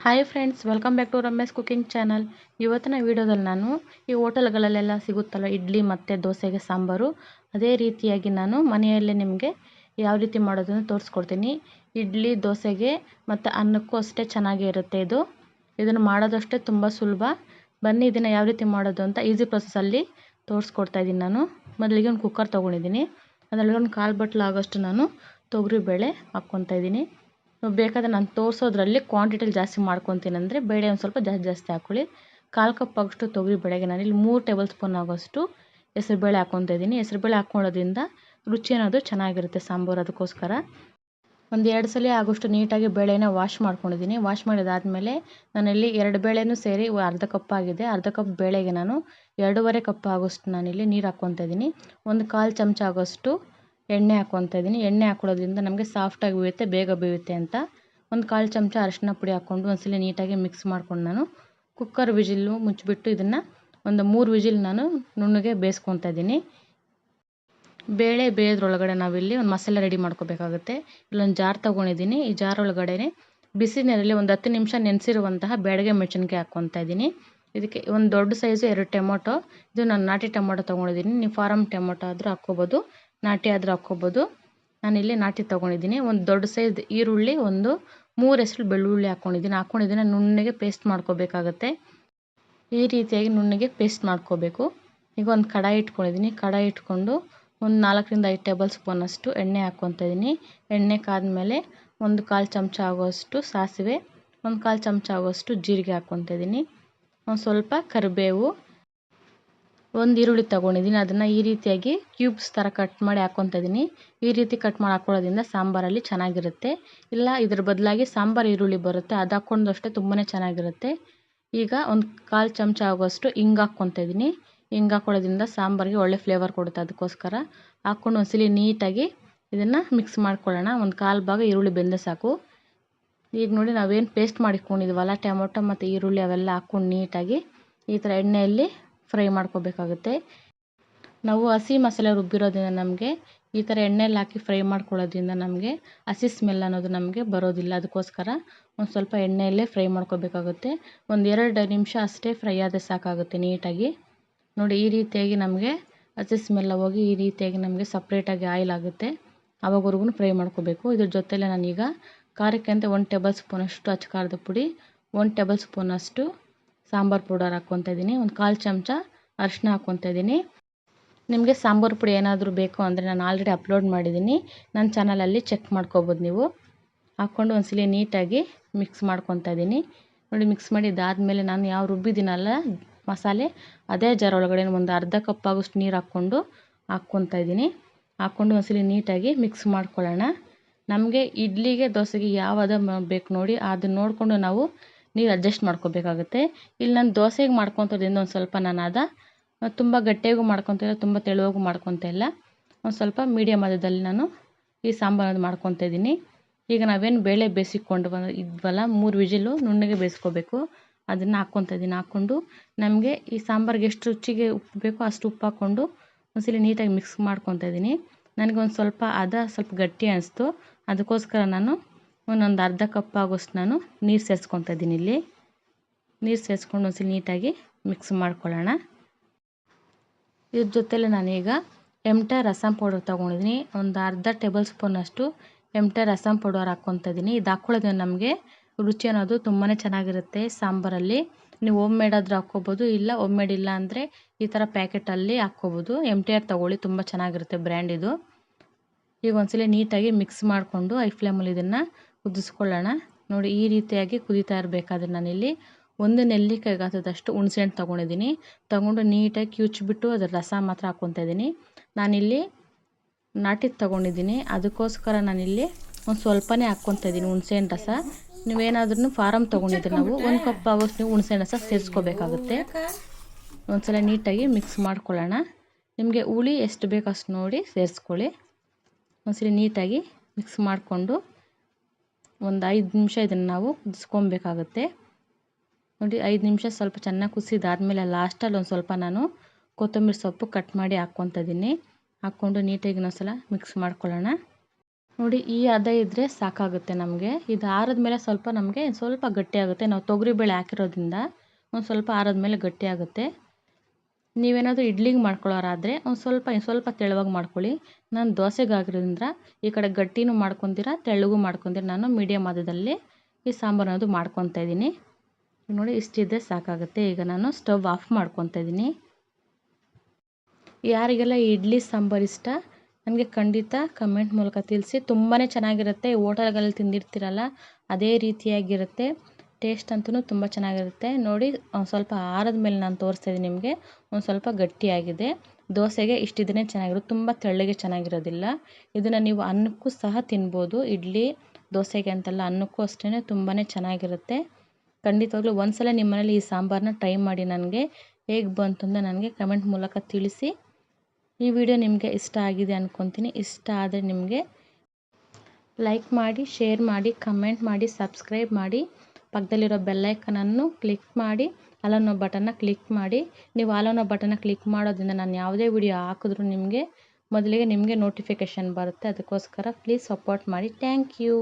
Hi friends welcome back to Ramesh cooking channel ಇವತ್ತಿನ ವಿಡಿಯೋದಲ್ಲಿ ನಾನು ಈ ಹೋಟೆಲ್ಗಳಲ್ಲೆಲ್ಲ ಸಿಗುತ್ತಲ್ಲ, ಇಡ್ಲಿ ಮತ್ತು ದೋಸೆಗೆ ಸಾಂಬಾರು, ಅದೇ ರೀತಿಯಾಗಿ ನಾನು ಮನೆಯಲ್ಲೇ ನಿಮಗೆ ಯಾವ ರೀತಿ ಮಾಡೋದನ್ನು ತೋರಿಸ್ಕೊಡ್ತೀನಿ. ಇಡ್ಲಿ, ದೋಸೆಗೆ ಮತ್ತು ಅನ್ನಕ್ಕೂ ಅಷ್ಟೇ ಚೆನ್ನಾಗೇ ಇರುತ್ತೆ ಇದು. ಇದನ್ನು ಮಾಡೋದಷ್ಟೇ ತುಂಬ ಸುಲಭ. ಬನ್ನಿ ಇದನ್ನು ಯಾವ ರೀತಿ ಮಾಡೋದು ಅಂತ ಈಸಿ ಪ್ರೊಸೆಸಲ್ಲಿ ತೋರಿಸ್ಕೊಡ್ತಾ ಇದ್ದೀನಿ ನಾನು. ಮೊದಲಿಗೆ ಒಂದು ಕುಕ್ಕರ್ ತೊಗೊಂಡಿದ್ದೀನಿ. ಅದರಲ್ಲಿ ಒಂದು ಕಾಲು ಬಟ್ಲು ಆಗೋಷ್ಟು ನಾನು ತೊಗರಿಬೇಳೆ ಹಾಕ್ಕೊತಾ ಇದ್ದೀನಿ. ಬೇಕಾದರೆ ನಾನು ತೋರಿಸೋದ್ರಲ್ಲಿ ಕ್ವಾಂಟಿಟಿಲಿ ಜಾಸ್ತಿ ಮಾಡ್ಕೊತೀನಿ ಅಂದರೆ ಬೇಳೆ ಒಂದು ಸ್ವಲ್ಪ ಜಾಸ್ತಿ ಜಾಸ್ತಿ ಹಾಕ್ಕೊಳ್ಳಿ ಕಾಲು ಕಪ್ ಆಗೋಷ್ಟು ತೊಗರಿ ಬೇಳೆಗೆ. ಇಲ್ಲಿ ಮೂರು ಟೇಬಲ್ ಸ್ಪೂನ್ ಆಗೋಷ್ಟು ಹೆಸರುಬೇಳೆ ಹಾಕ್ಕೊತಾ ಇದ್ದೀನಿ. ಹೆಸರುಬೇಳೆ ಹಾಕ್ಕೊಳ್ಳೋದ್ರಿಂದ ರುಚಿ ಅನ್ನೋದು ಚೆನ್ನಾಗಿರುತ್ತೆ ಸಾಂಬಾರು ಅದಕ್ಕೋಸ್ಕರ. ಒಂದು ಎರಡು ಸಲ ಆಗೋಷ್ಟು ನೀಟಾಗಿ ಬೇಳೆನ ವಾಶ್ ಮಾಡ್ಕೊಂಡಿದ್ದೀನಿ. ವಾಶ್ ಮಾಡಿದಾದಮೇಲೆ ನಾನಿಲ್ಲಿ ಎರಡು ಬೇಳೆನೂ ಸೇರಿ ಅರ್ಧ ಕಪ್ ಆಗಿದೆ. ಅರ್ಧ ಕಪ್ ಬೇಳೆಗೆ ನಾನು ಎರಡೂವರೆ ಕಪ್ ಆಗೋಷ್ಟು ನಾನಿಲ್ಲಿ ನೀರು ಹಾಕ್ಕೊತಾ ಇದ್ದೀನಿ. ಒಂದು ಕಾಲು ಚಮಚ ಆಗೋಷ್ಟು ಎಣ್ಣೆ ಹಾಕ್ಕೊತಾ ಇದ್ದೀನಿ. ಎಣ್ಣೆ ಹಾಕ್ಕೊಳ್ಳೋದ್ರಿಂದ ನಮಗೆ ಸಾಫ್ಟಾಗಿ ಬೇಯುತ್ತೆ, ಬೇಗ ಬೇಯುತ್ತೆ ಅಂತ. ಒಂದು ಕಾಲು ಚಮಚ ಅರಿಶಿನ ಪುಡಿ ಹಾಕ್ಕೊಂಡು ಒಂದ್ಸಲ ನೀಟಾಗಿ ಮಿಕ್ಸ್ ಮಾಡ್ಕೊಂಡು ನಾನು ಕುಕ್ಕರ್ ವಿಜಿಲ್ಲು ಮುಚ್ಚಿಬಿಟ್ಟು ಇದನ್ನು ಒಂದು ಮೂರು ವಿಜಿಲ್ ನಾನು ನುಣ್ಣಗೆ ಬೇಯಿಸ್ಕೊತಾ ಇದ್ದೀನಿ. ಬೇಳೆ ಬೇಯೋದ್ರೊಳಗಡೆ ನಾವಿಲ್ಲಿ ಒಂದು ಮಸಾಲೆ ರೆಡಿ ಮಾಡ್ಕೋಬೇಕಾಗುತ್ತೆ. ಇಲ್ಲೊಂದು ಜಾರ್ ತೊಗೊಂಡಿದ್ದೀನಿ. ಈ ಜಾರ್ ಒಳಗಡೆ ಬಿಸಿ ನೀರಲ್ಲಿ ಒಂದು ಹತ್ತು ನಿಮಿಷ ನೆನೆಸಿರುವಂತಹ ಬೇಡಗೆ ಮೆಣಸಿನ್ಕಾಯಿ ಹಾಕ್ಕೊತಾ ಇದ್ದೀನಿ. ಇದಕ್ಕೆ ಒಂದು ದೊಡ್ಡ ಸೈಜು ಎರಡು ಟೊಮೊಟೊ. ಇದು ನಾನು ನಾಟಿ ಟೊಮೊಟೊ ತೊಗೊಂಡಿದ್ದೀನಿ. ನೀವು ಫಾರಮ್ ಟೊಮೊಟೊ ಆದರೂ ಹಾಕ್ಕೋಬೋದು. ನಾಟಿ ಆದರೂ ಹಾಕ್ಕೋಬೋದು. ನಾನಿಲ್ಲಿ ನಾಟಿ ತೊಗೊಂಡಿದ್ದೀನಿ. ಒಂದು ದೊಡ್ಡ ಸೈಜ್ ಈರುಳ್ಳಿ, ಒಂದು ಮೂರು ಹೆಸರು ಬೆಳ್ಳುಳ್ಳಿ ಹಾಕ್ಕೊಂಡಿದ್ದೀನಿ ಹಾಕ್ಕೊಂಡಿದ್ದೀನಿ ನುಣ್ಣಗೆ ಪೇಸ್ಟ್ ಮಾಡ್ಕೋಬೇಕಾಗತ್ತೆ. ಈ ರೀತಿಯಾಗಿ ನುಣ್ಣಗೆ ಪೇಸ್ಟ್ ಮಾಡ್ಕೋಬೇಕು. ಈಗ ಒಂದು ಕಡಾಯಿ ಇಟ್ಕೊಂಡಿದ್ದೀನಿ. ಕಡಾಯಿ ಇಟ್ಕೊಂಡು ಒಂದು ನಾಲ್ಕರಿಂದ ಐದು ಟೇಬಲ್ ಸ್ಪೂನಷ್ಟು ಎಣ್ಣೆ ಹಾಕ್ಕೊತಾ ಇದ್ದೀನಿ. ಎಣ್ಣೆ ಕಾದ್ಮೇಲೆ ಒಂದು ಕಾಲು ಚಮಚ ಆಗೋಷ್ಟು ಸಾಸಿವೆ, ಒಂದು ಕಾಲು ಚಮಚ ಆಗೋಷ್ಟು ಜೀರಿಗೆ ಹಾಕ್ಕೊತಾ ಇದ್ದೀನಿ. ಒಂದು ಸ್ವಲ್ಪ ಕರಿಬೇವು ಒಂದು ಈರುಳ್ಳಿ ತೊಗೊಂಡಿದ್ದೀನಿ ಅದನ್ನು ಈ ರೀತಿಯಾಗಿ ಕ್ಯೂಬ್ಸ್ ಥರ ಕಟ್ ಮಾಡಿ ಹಾಕ್ಕೊತಾ ಇದ್ದೀನಿ ಈ ರೀತಿ ಕಟ್ ಮಾಡಿ ಹಾಕ್ಕೊಳ್ಳೋದ್ರಿಂದ ಸಾಂಬಾರಲ್ಲಿ ಚೆನ್ನಾಗಿರುತ್ತೆ. ಇಲ್ಲ, ಇದ್ರ ಬದಲಾಗಿ ಸಾಂಬಾರು ಈರುಳ್ಳಿ ಬರುತ್ತೆ. ಅದು ಹಾಕ್ಕೊಂಡಷ್ಟೇ ತುಂಬಾ ಚೆನ್ನಾಗಿರುತ್ತೆ. ಈಗ ಒಂದು ಕಾಲು ಚಮಚ ಆಗೋಷ್ಟು ಹಿಂಗೆ ಹಾಕ್ಕೊತಾ ಇದ್ದೀನಿ ಹಿಂಗೆ ಹಾಕ್ಕೊಳ್ಳೋದ್ರಿಂದ ಸಾಂಬಾರಿಗೆ ಒಳ್ಳೆ ಫ್ಲೇವರ್ ಕೊಡುತ್ತೆ ಅದಕ್ಕೋಸ್ಕರ ಹಾಕ್ಕೊಂಡು ಒಂದ್ಸಲಿ ನೀಟಾಗಿ ಇದನ್ನು ಮಿಕ್ಸ್ ಮಾಡ್ಕೊಳ್ಳೋಣ. ಒಂದು ಕಾಲು ಭಾಗ ಈರುಳ್ಳಿ ಬೆಂದ ಸಾಕು. ಈಗ ನೋಡಿ ನಾವೇನು ಪೇಸ್ಟ್ ಮಾಡಿಕೊಂಡಿದ್ವಲ್ಲ ಟೊಮೊಟೊ ಮತ್ತು ಈರುಳ್ಳಿ ಅವೆಲ್ಲ ಹಾಕ್ಕೊಂಡು ನೀಟಾಗಿ ಈ ಥರ ಎಣ್ಣೆಯಲ್ಲಿ ಫ್ರೈ ಮಾಡ್ಕೋಬೇಕಾಗುತ್ತೆ. ನಾವು ಹಸಿ ಮಸಾಲೆ ರುಬ್ಬಿರೋದ್ರಿಂದ ನಮಗೆ ಈ ಥರ ಎಣ್ಣೆಲಿ ಹಾಕಿ ಫ್ರೈ ಮಾಡ್ಕೊಳ್ಳೋದ್ರಿಂದ ನಮಗೆ ಹಸಿ ಸ್ಮೆಲ್ ಅನ್ನೋದು ನಮಗೆ ಬರೋದಿಲ್ಲ. ಅದಕ್ಕೋಸ್ಕರ ಒಂದು ಸ್ವಲ್ಪ ಎಣ್ಣೆಯಲ್ಲೇ ಫ್ರೈ ಮಾಡ್ಕೋಬೇಕಾಗುತ್ತೆ. ಒಂದು ಎರಡು ನಿಮಿಷ ಅಷ್ಟೇ ಫ್ರೈ ಆದರೆ ಸಾಕಾಗುತ್ತೆ ನೀಟಾಗಿ. ನೋಡಿ, ಈ ರೀತಿಯಾಗಿ ನಮಗೆ ಹಸಿ ಸ್ಮೆಲ್ಲ ಹೋಗಿ ಈ ರೀತಿಯಾಗಿ ನಮಗೆ ಸಪ್ರೇಟಾಗಿ ಆಯಿಲ್ ಆಗುತ್ತೆ. ಆವಾಗವರೆಗೂ ಫ್ರೈ ಮಾಡ್ಕೋಬೇಕು. ಇದ್ರ ಜೊತೆಲೇ ನಾನೀಗ ಖಾರಕ್ಕೆ ಅಂತ ಒಂದು ಟೇಬಲ್ ಸ್ಪೂನಷ್ಟು ಅಚ್ಚ ಖಾರದ ಪುಡಿ, ಒಂದು ಟೇಬಲ್ ಸ್ಪೂನಷ್ಟು ಸಾಂಬಾರು ಪೌಡರ್ ಹಾಕ್ಕೊತಾ ಇದ್ದೀನಿ ಒಂದು ಕಾಲು ಚಮಚ ಅರಿಶಿನ ಹಾಕ್ಕೊತಾ ಇದ್ದೀನಿ ನಿಮಗೆ ಸಾಂಬಾರು ಪುಡಿ ಏನಾದರೂ ಬೇಕು ಅಂದರೆ ನಾನು ಆಲ್ರೆಡಿ ಅಪ್ಲೋಡ್ ಮಾಡಿದ್ದೀನಿ ನನ್ನ ಚಾನಲಲ್ಲಿ ಚೆಕ್ ಮಾಡ್ಕೋಬೋದು ನೀವು. ಹಾಕ್ಕೊಂಡು ಒಂದ್ಸಲಿ ನೀಟಾಗಿ ಮಿಕ್ಸ್ ಮಾಡ್ಕೊತಾ ಇದ್ದೀನಿ ನೋಡಿ ಮಿಕ್ಸ್ ಮಾಡಿದ್ದಾದಮೇಲೆ ನಾನು ಯಾವ ರುಬ್ಬಿದ್ದೀನಲ್ಲ ಮಸಾಲೆ, ಅದೇ ಜಾರ ಒಳಗಡೆ ಒಂದು ಅರ್ಧ ಕಪ್ ಆಗೋಷ್ಟು ನೀರು ಹಾಕ್ಕೊಂಡು ಹಾಕ್ಕೊತಾ ಇದ್ದೀನಿ ಹಾಕ್ಕೊಂಡು ಒಂದ್ಸಲಿ ನೀಟಾಗಿ ಮಿಕ್ಸ್ ಮಾಡ್ಕೊಳ್ಳೋಣ. ನಮಗೆ ಇಡ್ಲಿಗೆ, ದೋಸೆಗೆ ಯಾವ ಹದ ಬೇಕು ನೋಡಿ ಅದನ್ನ ನೋಡಿಕೊಂಡು ನಾವು ನೀರು ಅಡ್ಜಸ್ಟ್ ಮಾಡ್ಕೋಬೇಕಾಗುತ್ತೆ. ಇಲ್ಲಿ ನಾನು ದೋಸೆಗೆ ಮಾಡ್ಕೊತೋದ್ರಿಂದ ಒಂದು ಸ್ವಲ್ಪ ನಾನು ಅದ ತುಂಬ ಗಟ್ಟಿಯಾಗೂ ಮಾಡ್ಕೊತಿಲ್ಲ ತುಂಬ ತೆಳುವಾಗೂ ಮಾಡ್ಕೊತಾ ಇಲ್ಲ. ಒಂದು ಸ್ವಲ್ಪ ಮೀಡಿಯಮ್ ಅದದಲ್ಲಿ ನಾನು ಈ ಸಾಂಬಾರು ಮಾಡ್ಕೊತಾ ಇದ್ದೀನಿ. ಈಗ ನಾವೇನು ಬೇಳೆ ಬೇಯಿಸಿಕೊಂಡು ಬಂದು ಇದ್ವಲ್ಲ, ಮೂರು ವಿಜಿಲು ನುಣ್ಣಗೆ ಬೇಯಿಸ್ಕೋಬೇಕು. ಅದನ್ನು ಹಾಕ್ಕೊತ ಇದ್ದೀನಿ, ಹಾಕ್ಕೊಂಡು ನಮಗೆ ಈ ಸಾಂಬಾರಿಗೆ ಎಷ್ಟು ರುಚಿಗೆ ಉಪ್ಪು ಬೇಕೋ ಅಷ್ಟು ಉಪ್ಪು ಹಾಕ್ಕೊಂಡು ಒಂದ್ಸಲಿ ನೀಟಾಗಿ ಮಿಕ್ಸ್ ಮಾಡ್ಕೊತಾ ಇದ್ದೀನಿ. ನನಗೆ ಒಂದು ಸ್ವಲ್ಪ ಅದ ಸ್ವಲ್ಪ ಗಟ್ಟಿ ಅನಿಸ್ತು. ಅದಕ್ಕೋಸ್ಕರ ನಾನು ಒಂದೊಂದು ಅರ್ಧ ಕಪ್ ಆಗೋಷ್ಟು ನಾನು ನೀರು ಸೇರಿಸ್ಕೊತಾ ಇದ್ದೀನಿ ಇಲ್ಲಿ. ನೀರು ಸೇರಿಸ್ಕೊಂಡು ಒಂದ್ಸಲ ನೀಟಾಗಿ ಮಿಕ್ಸ್ ಮಾಡ್ಕೊಳ್ಳೋಣ. ಇದ್ರ ಜೊತೆಲೆ ನಾನೀಗ ಎಮ್ಟೆ ರಸಂ ಪೌಡರ್ ತೊಗೊಂಡಿದ್ದೀನಿ. ಒಂದು ಅರ್ಧ ಟೇಬಲ್ ಸ್ಪೂನಷ್ಟು ಎಮ್ಟೆ ರಸಂ ಪೌಡರ್ ಹಾಕ್ಕೊತಾ ಇದ್ದೀನಿ. ಇದು ಹಾಕ್ಕೊಳ್ಳೋದ್ರಿಂದ ನಮಗೆ ರುಚಿ ಅನ್ನೋದು ತುಂಬಾ ಚೆನ್ನಾಗಿರುತ್ತೆ ಸಾಂಬಾರಲ್ಲಿ. ನೀವು ಓಮ್ ಆದರೂ ಹಾಕ್ಕೋಬೋದು, ಇಲ್ಲ ಓಮ್ ಮೇಡ್ ಇಲ್ಲ ಅಂದರೆ ಈ ಥರ ಪ್ಯಾಕೆಟಲ್ಲಿ ಹಾಕ್ಕೋಬೋದು. ಎಂ ಟಿ ಆರ್ ತೊಗೊಳ್ಳಿ, ತುಂಬ ಚೆನ್ನಾಗಿರುತ್ತೆ ಬ್ರ್ಯಾಂಡ್ ಇದು. ಈಗ ಒಂದ್ಸಲ ನೀಟಾಗಿ ಮಿಕ್ಸ್ ಮಾಡಿಕೊಂಡು ಐ ಫ್ಲೇಮಲ್ಲಿ ಇದನ್ನು ಕುದಿಸ್ಕೊಳ್ಳೋಣ ನೋಡಿ, ಈ ರೀತಿಯಾಗಿ ಕುದಿತಾ ಇರಬೇಕಾದ್ರೆ ನಾನಿಲ್ಲಿ ಒಂದು ನೆಲ್ಲಿಕಾಯಿ ಗಾತ್ರದಷ್ಟು ಹುಣಸೆಹಣ್ಣು ತೊಗೊಂಡಿದ್ದೀನಿ. ತೊಗೊಂಡು ನೀಟಾಗಿ ಕಿವುಚ್ಬಿಟ್ಟು ಅದರ ರಸ ಮಾತ್ರ ಹಾಕ್ಕೊತಾ ಇದ್ದೀನಿ. ನಾನಿಲ್ಲಿ ನಾಟಿ ತೊಗೊಂಡಿದ್ದೀನಿ. ಅದಕ್ಕೋಸ್ಕರ ನಾನಿಲ್ಲಿ ಒಂದು ಸ್ವಲ್ಪನೇ ಹಾಕ್ಕೊತಾ ಇದ್ದೀನಿ ಹುಣ್ಸೆಹಣ್ಣು ರಸ. ನೀವೇನಾದ್ರೂ ಫಾರಮ್ ತೊಗೊಂಡಿದ್ರೆ ನಾವು ಒಂದು ಕಪ್ ಆಗೋಷ್ಟು ನೀವು ಹುಣ್ಸೆಹಣ್ಣು ರಸ ಸೇರಿಸ್ಕೋಬೇಕಾಗುತ್ತೆ. ಒಂದ್ಸಲ ನೀಟಾಗಿ ಮಿಕ್ಸ್ ಮಾಡ್ಕೊಳ್ಳೋಣ. ನಿಮಗೆ ಹುಳಿ ಎಷ್ಟು ಬೇಕು ಅಷ್ಟು ನೋಡಿ ಸೇರಿಸ್ಕೊಳ್ಳಿ. ಒಂದ್ಸಲ ನೀಟಾಗಿ ಮಿಕ್ಸ್ ಮಾಡಿಕೊಂಡು ಒಂದು ಐದು ನಿಮಿಷ ಇದನ್ನು ನಾವು ಕುದಿಸ್ಕೊಬೇಕಾಗುತ್ತೆ ನೋಡಿ, ಐದು ನಿಮಿಷ ಸ್ವಲ್ಪ ಚೆನ್ನಾಗಿ ಕುದಿಸಿದಾದ್ಮೇಲೆ ಲಾಸ್ಟಲ್ಲಿ ಒಂದು ಸ್ವಲ್ಪ ನಾನು ಕೊತ್ತಂಬರಿ ಸೊಪ್ಪು ಕಟ್ ಮಾಡಿ ಹಾಕ್ಕೊತಿದ್ದೀನಿ ಹಾಕ್ಕೊಂಡು ನೀಟಾಗಿ ಇನ್ನೊಂದ್ಸಲ ಮಿಕ್ಸ್ ಮಾಡ್ಕೊಳ್ಳೋಣ. ನೋಡಿ, ಈ ಹದ ಇದ್ದರೆ ಸಾಕಾಗುತ್ತೆ ನಮಗೆ. ಇದು ಆರಿದ ಮೇಲೆ ಸ್ವಲ್ಪ ನಮಗೆ ಸ್ವಲ್ಪ ಗಟ್ಟಿಯಾಗುತ್ತೆ. ನಾವು ತೊಗರಿಬೇಳೆ ಹಾಕಿರೋದ್ರಿಂದ ಒಂದು ಸ್ವಲ್ಪ ಆರದ ಮೇಲೆ ಗಟ್ಟಿಯಾಗುತ್ತೆ. ನೀವೇನಾದರೂ ಇಡ್ಲಿಗೆ ಮಾಡ್ಕೊಳ್ಳೋರಾದರೆ ಒಂದು ಸ್ವಲ್ಪ ಸ್ವಲ್ಪ ತೆಳುವಾಗಿ ಮಾಡ್ಕೊಳ್ಳಿ. ನಾನು ದೋಸೆಗೆ ಆಗಿರೋದ್ರಿಂದ ಈ ಕಡೆ ಗಟ್ಟಿನೂ ಮಾಡ್ಕೊತೀರ ತೆಳ್ಳಗೂ ಮಾಡ್ಕೊತೀರ, ನಾನು ಮೀಡಿಯಮ್ ಹದದಲ್ಲಿ ಈ ಸಾಂಬಾರು ಅನ್ನೋದು ಮಾಡ್ಕೊತಾ ಇದ್ದೀನಿ. ನೋಡಿ ಇಷ್ಟಿದ್ದರೆ ಸಾಕಾಗುತ್ತೆ. ಈಗ ನಾನು ಸ್ಟವ್ ಆಫ್ ಮಾಡ್ಕೊತಾ ಇದ್ದೀನಿ. ಯಾರಿಗೆಲ್ಲ ಇಡ್ಲಿ ಸಾಂಬಾರು ಇಷ್ಟ, ನನಗೆ ಖಂಡಿತ ಕಮೆಂಟ್ ಮೂಲಕ ತಿಳಿಸಿ. ತುಂಬಾ ಚೆನ್ನಾಗಿರುತ್ತೆ. ಹೋಟೆಲ್ಗಳಲ್ಲಿ ತಿಂದಿರ್ತೀರಲ್ಲ, ಅದೇ ರೀತಿಯಾಗಿರುತ್ತೆ. ಟೇಸ್ಟ್ ಅಂತೂ ತುಂಬ ಚೆನ್ನಾಗಿರುತ್ತೆ. ನೋಡಿ ಸ್ವಲ್ಪ ಆರಿದ ಮೇಲೆ ನಾನು ತೋರಿಸ್ತಾ ಇದ್ದೀನಿ ನಿಮಗೆ. ಒಂದು ಸ್ವಲ್ಪ ಗಟ್ಟಿಯಾಗಿದೆ. ದೋಸೆಗೆ ಇಷ್ಟಿದ್ರೆ ಚೆನ್ನಾಗಿರುತ್ತೆ ತುಂಬ ತೆಳ್ಳಗೆ ಚೆನ್ನಾಗಿರೋದಿಲ್ಲ. ಇದನ್ನು ನೀವು ಅನ್ನಕ್ಕೂ ಸಹ ತಿನ್ಬೋದು. ಇಡ್ಲಿ, ದೋಸೆಗೆ ಅಂತಲ್ಲ ಅನ್ನಕ್ಕೂ ಅಷ್ಟೇ ತುಂಬಾ ಚೆನ್ನಾಗಿರುತ್ತೆ. ಖಂಡಿತವಾಗ್ಲೂ ಒಂದ್ಸಲ ನಿಮ್ಮ ಮನೇಲಿ ಈ ಸಾಂಬಾರನ್ನ ಟ್ರೈ ಮಾಡಿ ನನಗೆ. ಹೇಗೆ ಬಂತು ಅಂತ ನನಗೆ ಕಮೆಂಟ್ ಮೂಲಕ ತಿಳಿಸಿ. ಈ ವಿಡಿಯೋ ನಿಮಗೆ ಇಷ್ಟ ಆಗಿದೆ ಅಂದ್ಕೊತೀನಿ ಇಷ್ಟ ಆದರೆ ನಿಮಗೆ ಲೈಕ್ ಮಾಡಿ, ಶೇರ್ ಮಾಡಿ, ಕಮೆಂಟ್ ಮಾಡಿ, ಸಬ್ಸ್ಕ್ರೈಬ್ ಮಾಡಿ. ಪಕ್ಕದಲ್ಲಿರೋ ಬೆಲ್ಲೈಕನನ್ನು ಕ್ಲಿಕ್ ಮಾಡಿ ಅಲ್ಲನ್ನೋ ಬಟನ್ನ ಕ್ಲಿಕ್ ಮಾಡಿ. ನೀವು ಆಲನ್ನೋ ಬಟನ್ನ ಕ್ಲಿಕ್ ಮಾಡೋದ್ರಿಂದ ನಾನು ಯಾವುದೇ ವಿಡಿಯೋ ಹಾಕಿದ್ರೂ ನಿಮಗೆ ಮೊದಲಿಗೆ ನಿಮಗೆ ನೋಟಿಫಿಕೇಷನ್ ಬರುತ್ತೆ. ಅದಕ್ಕೋಸ್ಕರ ಪ್ಲೀಸ್ ಸಪೋರ್ಟ್ ಮಾಡಿ. Thank you